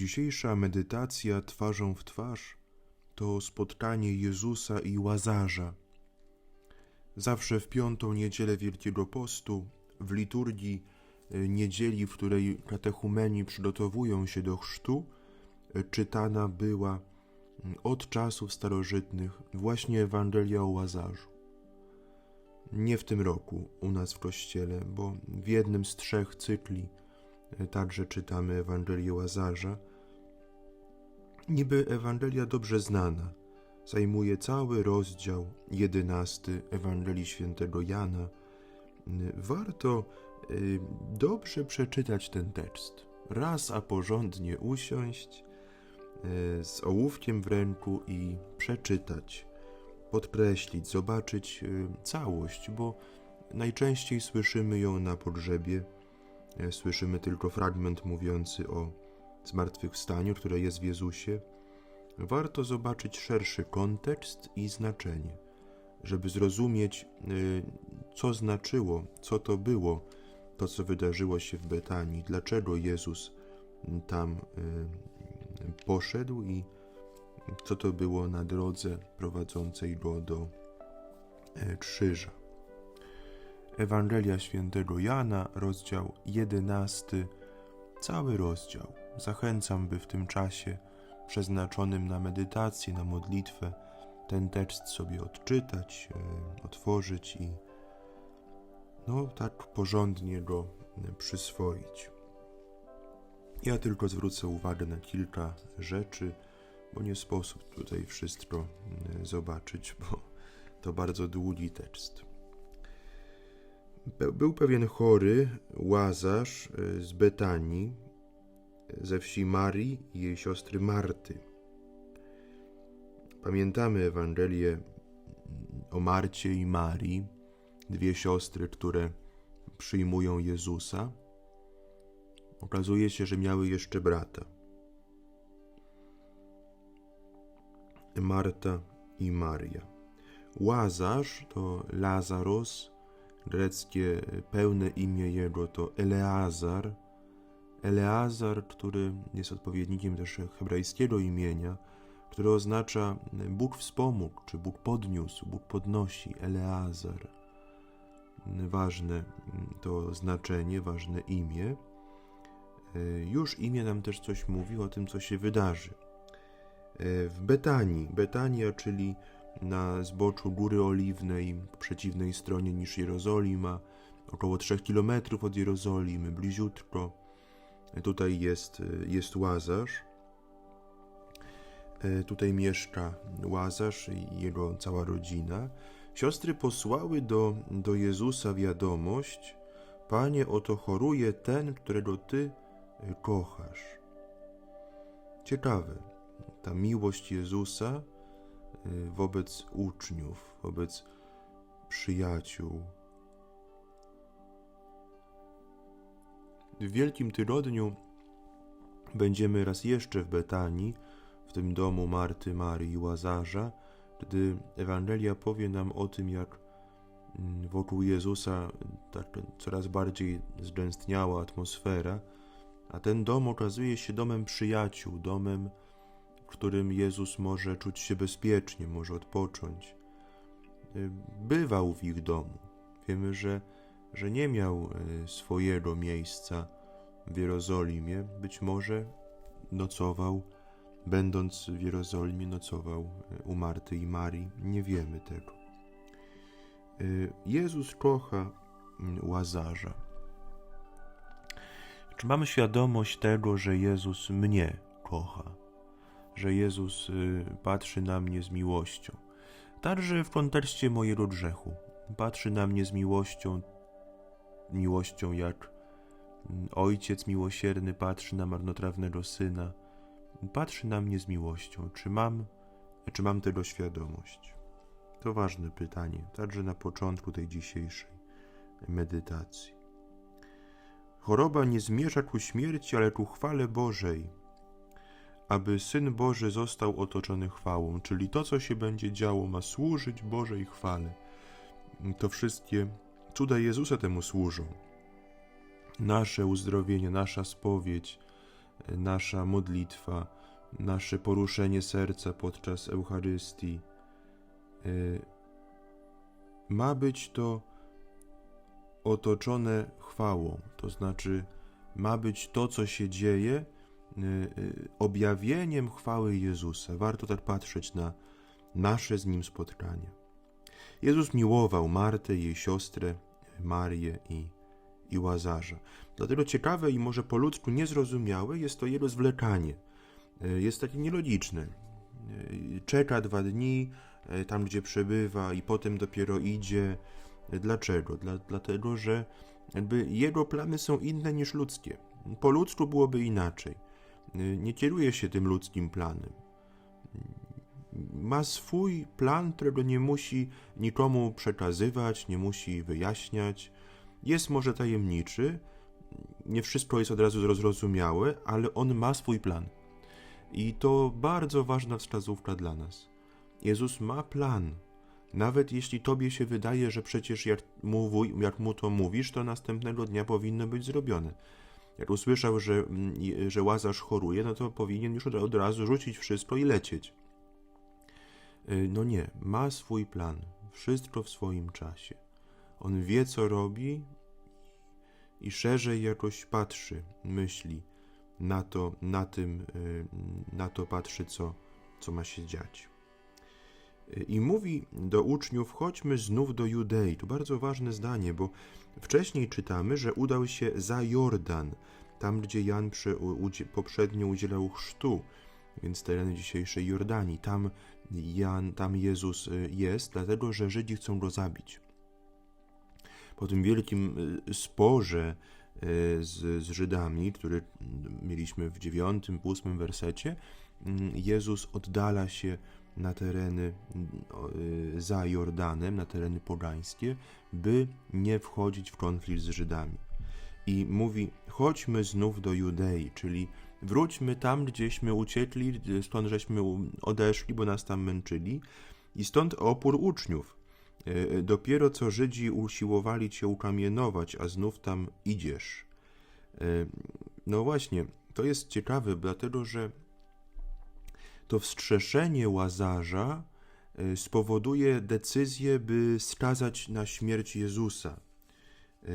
Dzisiejsza medytacja twarzą w twarz to spotkanie Jezusa i Łazarza. Zawsze w piątą niedzielę Wielkiego Postu, w liturgii y, niedzieli, w której katechumeni przygotowują się do chrztu, y, czytana była od czasów starożytnych właśnie Ewangelia o Łazarzu. Nie w tym roku u nas w kościele, bo w jednym z trzech cykli y, także czytamy Ewangelię Łazarza. Niby Ewangelia dobrze znana, zajmuje cały rozdział jedenasty Ewangelii Świętego Jana. Warto y, dobrze przeczytać ten tekst. Raz, a porządnie usiąść y, z ołówkiem w ręku i przeczytać, podkreślić, zobaczyć y, całość, bo najczęściej słyszymy ją na pogrzebie. Y, Słyszymy tylko fragment mówiący o zmartwychwstaniu, które jest w Jezusie. Warto zobaczyć szerszy kontekst i znaczenie, żeby zrozumieć, y, co znaczyło, co to było, to co wydarzyło się w Betanii, dlaczego Jezus tam y, poszedł i co to było na drodze prowadzącej go do y, krzyża. Ewangelia świętego Jana, rozdział 11, cały rozdział. Zachęcam, by w tym czasie przeznaczonym na medytację, na modlitwę, ten tekst sobie odczytać, e, otworzyć i no tak porządnie go e, przyswoić. Ja tylko zwrócę uwagę na kilka rzeczy, bo nie sposób tutaj wszystko e, zobaczyć, bo to bardzo długi tekst. Był pewien chory łazarz z Betanii, ze wsi Marii i jej siostry Marty. Pamiętamy Ewangelię o Marcie i Marii, dwie siostry, które przyjmują Jezusa. Okazuje się, że miały jeszcze brata. Marta i Maria. Łazarz to Lazaros, greckie pełne imię jego to Eleazar, Eleazar, który jest odpowiednikiem też hebrajskiego imienia, które oznacza Bóg wspomógł, czy Bóg podniósł, Bóg podnosi, Eleazar. Ważne to znaczenie, ważne imię. Już imię nam też coś mówi o tym, co się wydarzy. W Betanii, Betania, czyli na zboczu Góry Oliwnej, po przeciwnej stronie niż Jerozolima, około 3 km od Jerozolimy, bliziutko, Tutaj jest, jest Łazarz. E, Tutaj mieszka Łazarz i jego cała rodzina. Siostry posłały do, do Jezusa wiadomość: Panie, oto choruje ten, którego Ty e, kochasz. Ciekawe, ta miłość Jezusa e, wobec uczniów, wobec przyjaciół, W Wielkim Tygodniu będziemy raz jeszcze w Betanii, w tym domu Marty, Marii i Łazarza, gdy Ewangelia powie nam o tym, jak mm, wokół Jezusa tak coraz bardziej zgęstniała atmosfera, a ten dom okazuje się domem przyjaciół, domem, w którym Jezus może czuć się bezpiecznie, może odpocząć. Bywał w ich domu. Wiemy, że że nie miał e, swojego miejsca w Jerozolimie, być może nocował, będąc w Jerozolimie, nocował e, u Marty i Marii, nie wiemy tego. E, Jezus kocha łazarza. Czy mamy świadomość tego, że Jezus mnie kocha, że Jezus patrzy na mnie z miłością? Także w kontekście mojego grzechu. Patrzy na mnie z miłością, miłością, jak ojciec miłosierny patrzy na marnotrawnego syna, patrzy na mnie z miłością. Czy mam, czy mam tego świadomość? To ważne pytanie, także na początku tej dzisiejszej medytacji. Choroba nie zmierza ku śmierci, ale ku chwale Bożej, aby Syn Boży został otoczony chwałą, czyli to, co się będzie działo, ma służyć Bożej chwale. To wszystkie Cuda Jezusa temu służą. Nasze uzdrowienie, nasza spowiedź, nasza modlitwa, nasze poruszenie serca podczas Eucharystii. Y, Ma być to otoczone chwałą, to znaczy ma być to, co się dzieje, y, objawieniem chwały Jezusa. Warto tak patrzeć na nasze z Nim spotkanie. Jezus miłował Martę, jej siostrę, Marię i, i Łazarza. Dlatego ciekawe i może po ludzku niezrozumiałe jest to jego zwlekanie. Y, Jest takie nielogiczne. Y, Czeka dwa dni y, tam, gdzie przebywa i potem dopiero idzie. Dlaczego? Dla, dlatego, że jakby jego plany są inne niż ludzkie. Po ludzku byłoby inaczej. Nie kieruje się tym ludzkim planem. Ma swój plan, którego nie musi nikomu przekazywać, nie musi wyjaśniać. Jest może tajemniczy, nie wszystko jest od razu zrozumiałe, ale on ma swój plan. I to bardzo ważna wskazówka dla nas. Jezus ma plan. Nawet jeśli tobie się wydaje, że przecież jak mu, jak mu to mówisz, to następnego dnia powinno być zrobione. Jak usłyszał, że, mm, że Łazarz choruje, no to powinien już od razu rzucić wszystko i lecieć. Y, No nie, ma swój plan. Wszystko w swoim czasie. On wie, co robi i szerzej jakoś patrzy, myśli na to, na tym, y, na to patrzy, co, co ma się dziać. Y, I mówi do uczniów: chodźmy znów do Judei. To bardzo ważne zdanie, bo wcześniej czytamy, że udał się za Jordan, tam gdzie Jan przy, poprzednio udzielał chrztu, więc tereny dzisiejszej Jordanii. Tam Jan, tam Jezus y, jest, dlatego że Żydzi chcą go zabić. Po tym wielkim y, sporze y, z, z Żydami, który mieliśmy w dziewiątym, ósmym wersecie, Jezus oddala się na tereny za Jordanem, na tereny pogańskie, by nie wchodzić w konflikt z Żydami. I mówi: chodźmy znów do Judei, czyli wróćmy tam, gdzieśmy uciekli, stąd żeśmy odeszli, bo nas tam męczyli. I stąd opór uczniów. E, Dopiero co Żydzi usiłowali cię ukamienować, a znów tam idziesz. E, No właśnie, to jest ciekawe, dlatego że to wstrzeszenie łazarza e, spowoduje decyzję, by skazać na śmierć Jezusa. E,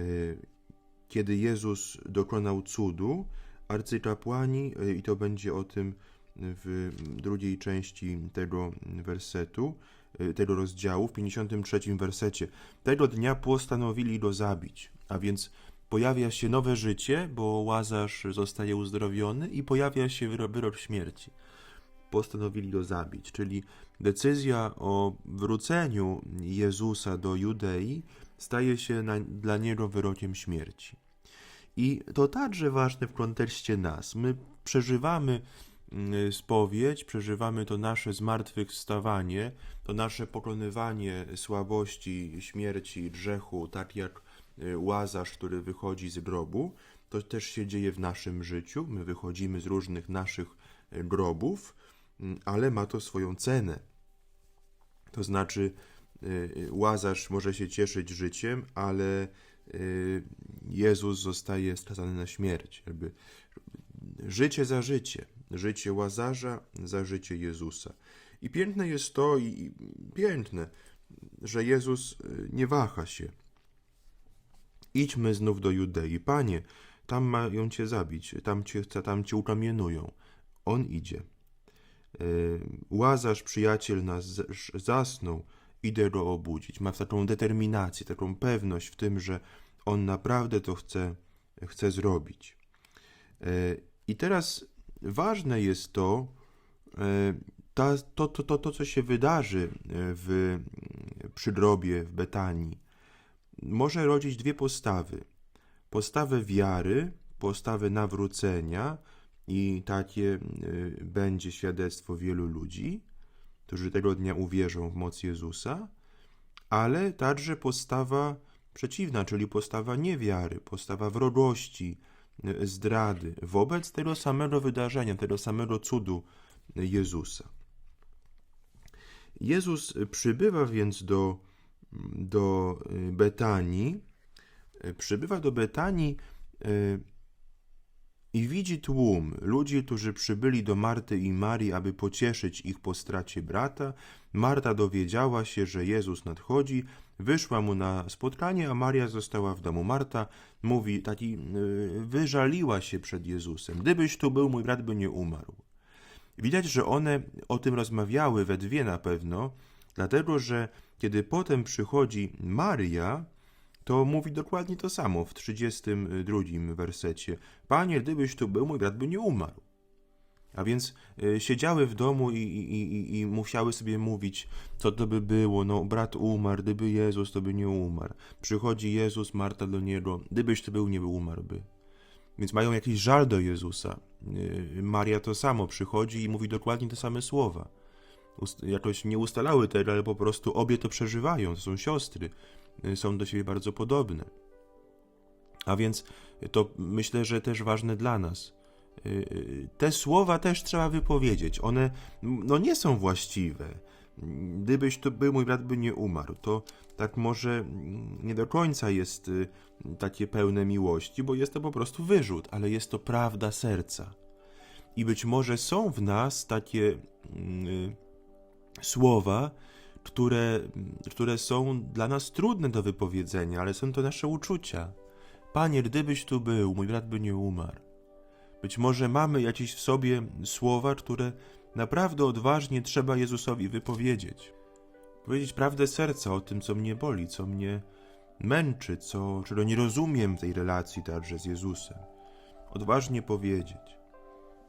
Kiedy Jezus dokonał cudu, arcykapłani, e, i to będzie o tym w drugiej części tego wersetu, e, tego rozdziału, w 53 wersecie, tego dnia postanowili go zabić, a więc pojawia się nowe życie, bo Łazarz zostaje uzdrowiony i pojawia się wyro- wyrok śmierci. Postanowili go zabić, czyli decyzja o wróceniu Jezusa do Judei staje się na, dla niego wyrokiem śmierci. I to także ważne w kontekście nas. My przeżywamy mm, spowiedź, przeżywamy to nasze zmartwychwstawanie, to nasze pokonywanie słabości, śmierci, grzechu, tak jak y, Łazarz, który wychodzi z grobu. To też się dzieje w naszym życiu. My wychodzimy z różnych naszych y, grobów, mm, ale ma to swoją cenę. To znaczy, y, Łazarz może się cieszyć życiem, ale Jezus zostaje skazany na śmierć. Jakby życie za życie. Życie Łazarza za życie Jezusa. I piękne jest to, i piękne, że Jezus y, nie waha się. Idźmy znów do Judei. Panie, tam mają cię zabić, tam cię, tam cię ukamienują. On idzie. Y, Łazarz, przyjaciel nas zasnął, idę go obudzić. Ma taką determinację, taką pewność w tym, że on naprawdę to chce, chce zrobić. Y, I teraz ważne jest to, ta, to, to, to, to, co się wydarzy y, w, przy grobie w Betanii, może rodzić dwie postawy. Postawę wiary, postawę nawrócenia i takie y, będzie świadectwo wielu ludzi, którzy tego dnia uwierzą w moc Jezusa, ale także postawa przeciwna, czyli postawa niewiary, postawa wrogości, y, zdrady wobec tego samego wydarzenia, tego samego cudu Jezusa. Jezus przybywa więc do, do y, Betanii, y, przybywa do Betanii I widzi tłum ludzi, którzy przybyli do Marty i Marii, aby pocieszyć ich po stracie brata. Marta dowiedziała się, że Jezus nadchodzi, wyszła mu na spotkanie, a Maria została w domu. Marta mówi, taki, yy, wyżaliła się przed Jezusem. Gdybyś tu był, mój brat by nie umarł. Widać, że one o tym rozmawiały we dwie na pewno, dlatego że kiedy potem przychodzi Maria, to mówi dokładnie to samo w 32 wersecie. Panie, gdybyś tu był, mój brat by nie umarł. A więc y, siedziały w domu i, i, i, i musiały sobie mówić, co to by było, no brat umarł, gdyby Jezus, to by nie umarł. Przychodzi Jezus, Marta do niego, gdybyś tu był, nie był, umarłby. Więc mają jakiś żal do Jezusa. Y, Maria to samo przychodzi i mówi dokładnie te same słowa. Ust- jakoś nie ustalały tego, ale po prostu obie to przeżywają, to są siostry, są do siebie bardzo podobne. A więc to myślę, że też ważne dla nas. Y, y, Te słowa też trzeba wypowiedzieć. One no, nie są właściwe. Gdybyś to był, mój brat by nie umarł. To tak może nie do końca jest y, takie pełne miłości, bo jest to po prostu wyrzut, ale jest to prawda serca. I być może są w nas takie mm, y, słowa, które, które są dla nas trudne do wypowiedzenia, ale są to nasze uczucia. Panie, gdybyś tu był, mój brat by nie umarł. Być może mamy jakieś w sobie słowa, które naprawdę odważnie trzeba Jezusowi wypowiedzieć. Powiedzieć prawdę serca o tym, co mnie boli, co mnie męczy, co, czego nie rozumiem w tej relacji także z Jezusem. Odważnie powiedzieć.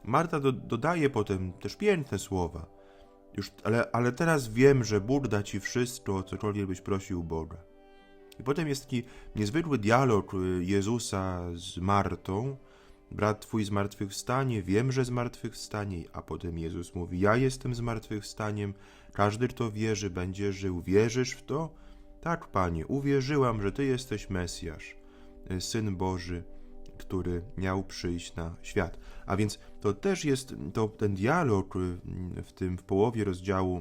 Marta do, dodaje potem też piękne słowa. Już, ale, ale teraz wiem, że Bóg da ci wszystko, o cokolwiek byś prosił Boga. I potem jest taki niezwykły dialog y, Jezusa z Martą. Brat twój zmartwychwstanie, wiem, że zmartwychwstanie. A potem Jezus mówi, ja jestem zmartwychwstaniem. Każdy, kto wierzy, będzie żył. Wierzysz w to? Tak, Panie, uwierzyłam, że Ty jesteś Mesjasz, y, Syn Boży, który miał przyjść na świat. A więc to też jest to, ten dialog y, w tym w połowie rozdziału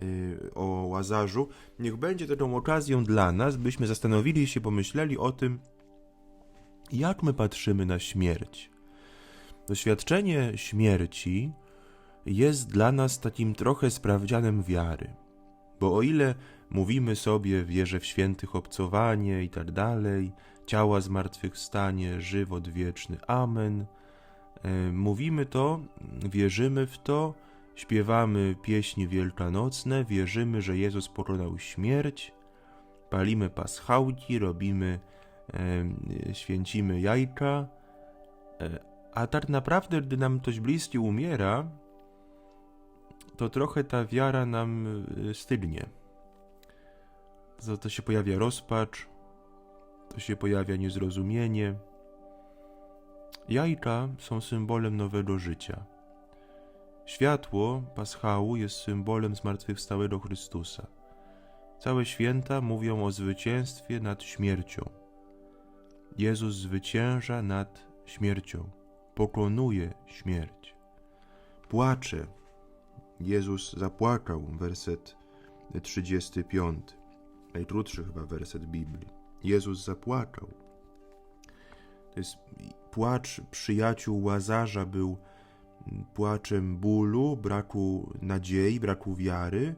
y, y, o Łazarzu, niech będzie taką okazją dla nas, byśmy zastanowili się, pomyśleli o tym, jak my patrzymy na śmierć. Doświadczenie śmierci jest dla nas takim trochę sprawdzianem wiary. Bo o ile mówimy sobie, wierzę w świętych obcowanie i tak dalej, ciała zmartwychwstanie, żywot wieczny, amen. E, Mówimy to, wierzymy w to, śpiewamy pieśni wielkanocne, wierzymy, że Jezus pokonał śmierć, palimy paschałki, robimy, e, święcimy jajka, e, a tak naprawdę, gdy nam ktoś bliski umiera, to trochę ta wiara nam stygnie. To, to się pojawia rozpacz, to się pojawia niezrozumienie. Jajka są symbolem nowego życia. Światło paschału jest symbolem zmartwychwstałego Chrystusa. Całe święta mówią o zwycięstwie nad śmiercią. Jezus zwycięża nad śmiercią, pokonuje śmierć. Płacze. Jezus zapłakał, werset 35. Najkrótszy chyba werset Biblii. Jezus zapłakał. To jest płacz przyjaciół Łazarza był płaczem bólu, braku nadziei, braku wiary,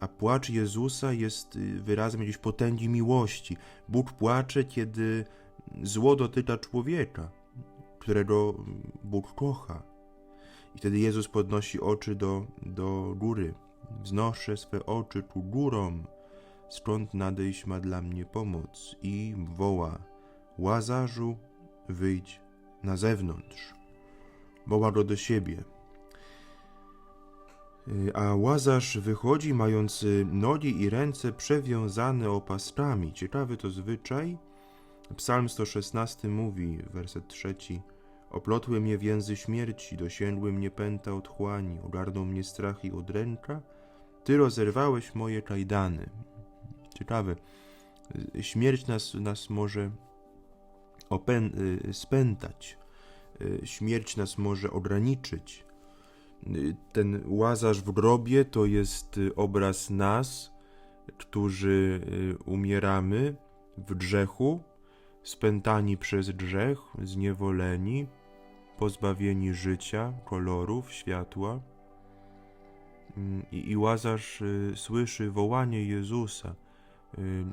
a płacz Jezusa jest y, wyrazem jakiejś potęgi miłości. Bóg płacze, kiedy zło dotyka człowieka, którego Bóg kocha. I wtedy Jezus podnosi oczy do, do góry. Wznoszę swe oczy ku górom, skąd nadejść ma dla mnie pomoc. I woła, Łazarzu, wyjdź na zewnątrz. Woła go do siebie. A Łazarz wychodzi, mając nogi i ręce przewiązane opaskami. Ciekawy to zwyczaj. Psalm 116 mówi, werset trzeci. Oplotły mnie więzy śmierci, dosięgły mnie pęta otchłani, ogarnął mnie strach i udręka. Ty rozerwałeś moje kajdany. Ciekawe. Y, Śmierć nas, nas może y, spętać. Y, Śmierć nas może ograniczyć. Ten łazarz w grobie to jest obraz nas, którzy umieramy w grzechu, spętani przez grzech, zniewoleni, pozbawieni życia, kolorów, światła. Mm, I, i Łazarz słyszy wołanie Jezusa. Y, y,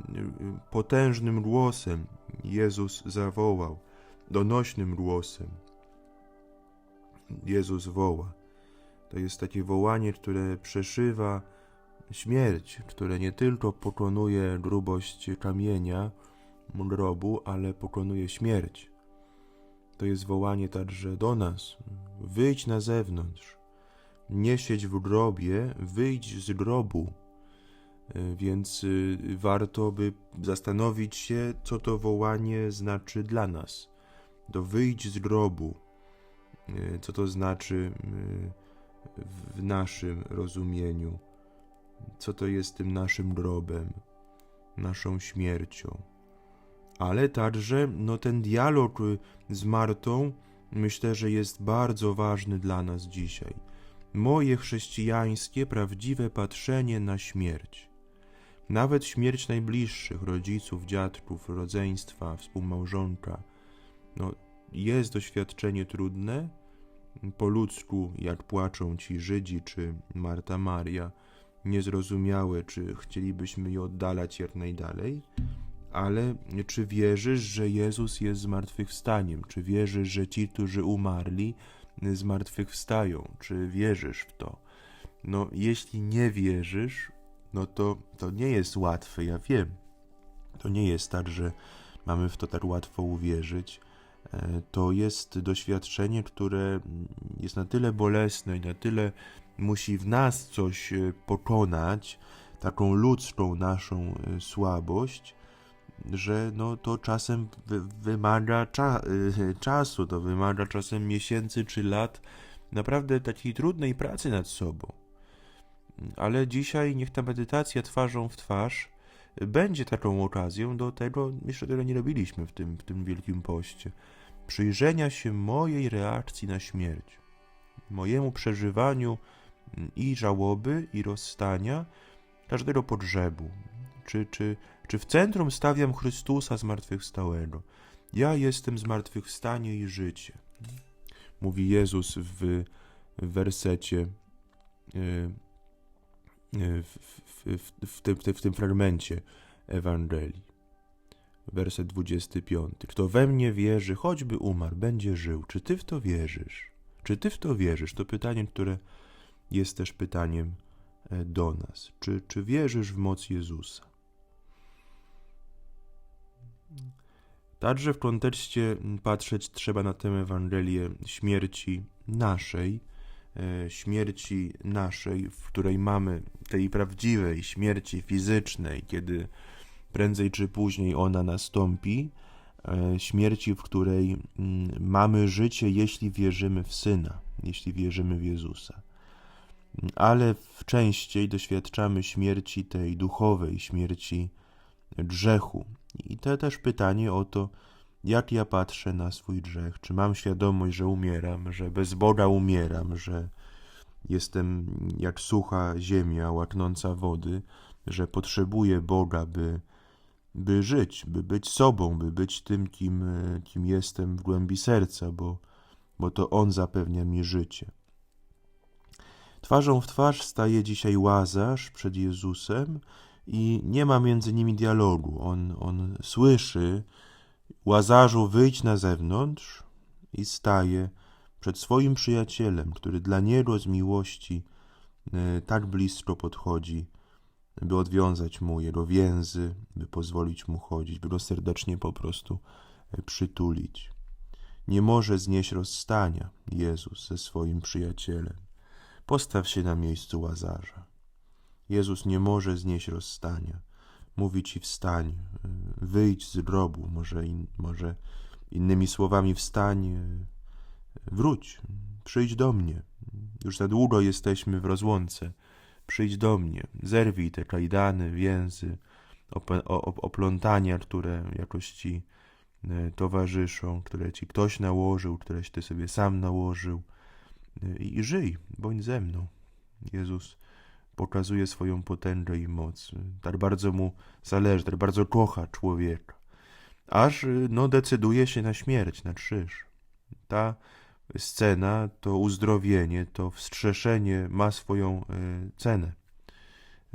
potężnym głosem Jezus zawołał, donośnym głosem. Jezus woła. To jest takie wołanie, które przeszywa śmierć, które nie tylko pokonuje grubość kamienia, grobu, ale pokonuje śmierć. To jest wołanie także do nas. Wyjdź na zewnątrz. Nie siedź w grobie, wyjdź z grobu. Y, Więc y, warto by zastanowić się, co to wołanie znaczy dla nas. To wyjdź z grobu. Y, Co to znaczy w naszym rozumieniu? Co to jest tym naszym grobem, naszą śmiercią? Ale także no, ten dialog y, z Martą myślę, że jest bardzo ważny dla nas dzisiaj. Moje chrześcijańskie, prawdziwe patrzenie na śmierć. Nawet śmierć najbliższych, rodziców, dziadków, rodzeństwa, współmałżonka, no, jest doświadczenie trudne, po ludzku, jak płaczą ci Żydzi czy Marta Maria, niezrozumiałe, czy chcielibyśmy je oddalać jak najdalej, ale czy wierzysz, że Jezus jest zmartwychwstaniem? Czy wierzysz, że ci, którzy umarli, zmartwychwstają? Czy wierzysz w to? No, jeśli nie wierzysz, no to to nie jest łatwe, ja wiem. To nie jest tak, że mamy w to tak łatwo uwierzyć. E, To jest doświadczenie, które jest na tyle bolesne i na tyle musi w nas coś e, pokonać, taką ludzką naszą e, słabość, że no to czasem wy, wymaga cza, czasu, to wymaga czasem miesięcy czy lat naprawdę takiej trudnej pracy nad sobą. Ale dzisiaj niech ta medytacja twarzą w twarz będzie taką okazją do tego, jeszcze tyle nie robiliśmy w tym, w tym wielkim poście, przyjrzenia się mojej reakcji na śmierć, mojemu przeżywaniu i żałoby, i rozstania, każdego pogrzebu. Czy, czy, czy w centrum stawiam Chrystusa zmartwychwstałego? Ja jestem zmartwychwstanie i życie. Mówi Jezus w wersecie, y, w, w, w, tym, w tym fragmencie Ewangelii. Werset 25. Kto we mnie wierzy, choćby umarł, będzie żył. Czy ty w to wierzysz? Czy ty w to wierzysz? To pytanie, które jest też pytaniem e, do nas. Czy, czy wierzysz w moc Jezusa? Także w kontekście patrzeć trzeba na tę Ewangelię śmierci naszej, śmierci naszej, w której mamy tej prawdziwej śmierci fizycznej, kiedy prędzej czy później ona nastąpi, e, śmierci, w której mm, mamy życie, jeśli wierzymy w Syna, jeśli wierzymy w Jezusa. Ale w częściej doświadczamy śmierci tej duchowej, śmierci grzechu. I to też pytanie o to, jak ja patrzę na swój grzech. Czy mam świadomość, że umieram, że bez Boga umieram, że jestem jak sucha ziemia łaknąca wody, że potrzebuję Boga, by, by żyć, by być sobą, by być tym, kim, kim jestem w głębi serca, bo, bo to On zapewnia mi życie. Twarzą w twarz staje dzisiaj Łazarz przed Jezusem i nie ma między nimi dialogu. On, on słyszy, Łazarzu, wyjdź na zewnątrz i staje przed swoim przyjacielem, który dla niego z miłości e, tak blisko podchodzi, by odwiązać mu jego więzy, by pozwolić mu chodzić, by go serdecznie po prostu e, przytulić. Nie może znieść rozstania Jezus ze swoim przyjacielem. Postaw się na miejscu Łazarza. Jezus nie może znieść rozstania. Mówi ci wstań, y, wyjdź z grobu, może, in, może innymi słowami wstań, y, wróć, przyjdź do mnie. Już za długo jesteśmy w rozłące. Przyjdź do mnie, zerwij te kajdany, więzy, op op oplątania, które jakoś ci y, towarzyszą, które ci ktoś nałożył, któreś ty sobie sam nałożył i żyj, bądź ze mną. Jezus pokazuje swoją potęgę i moc. Tak bardzo mu zależy, tak bardzo kocha człowieka. Aż no, decyduje się na śmierć, na krzyż. Ta scena, to uzdrowienie, to wstrzeszenie ma swoją e, cenę.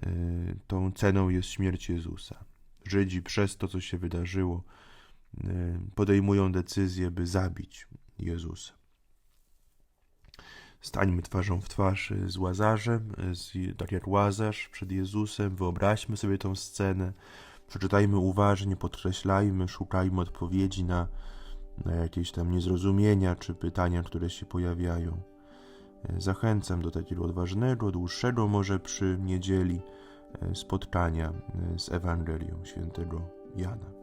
E, Tą ceną jest śmierć Jezusa. Żydzi przez to, co się wydarzyło, podejmują decyzję, by zabić Jezusa. Stańmy twarzą w twarz z Łazarzem, z, tak jak Łazarz przed Jezusem. Wyobraźmy sobie tą scenę, przeczytajmy uważnie, podkreślajmy, szukajmy odpowiedzi na, na jakieś tam niezrozumienia czy pytania, które się pojawiają. Zachęcam do takiego odważnego, dłuższego, może przy niedzieli, spotkania z Ewangelią świętego Jana.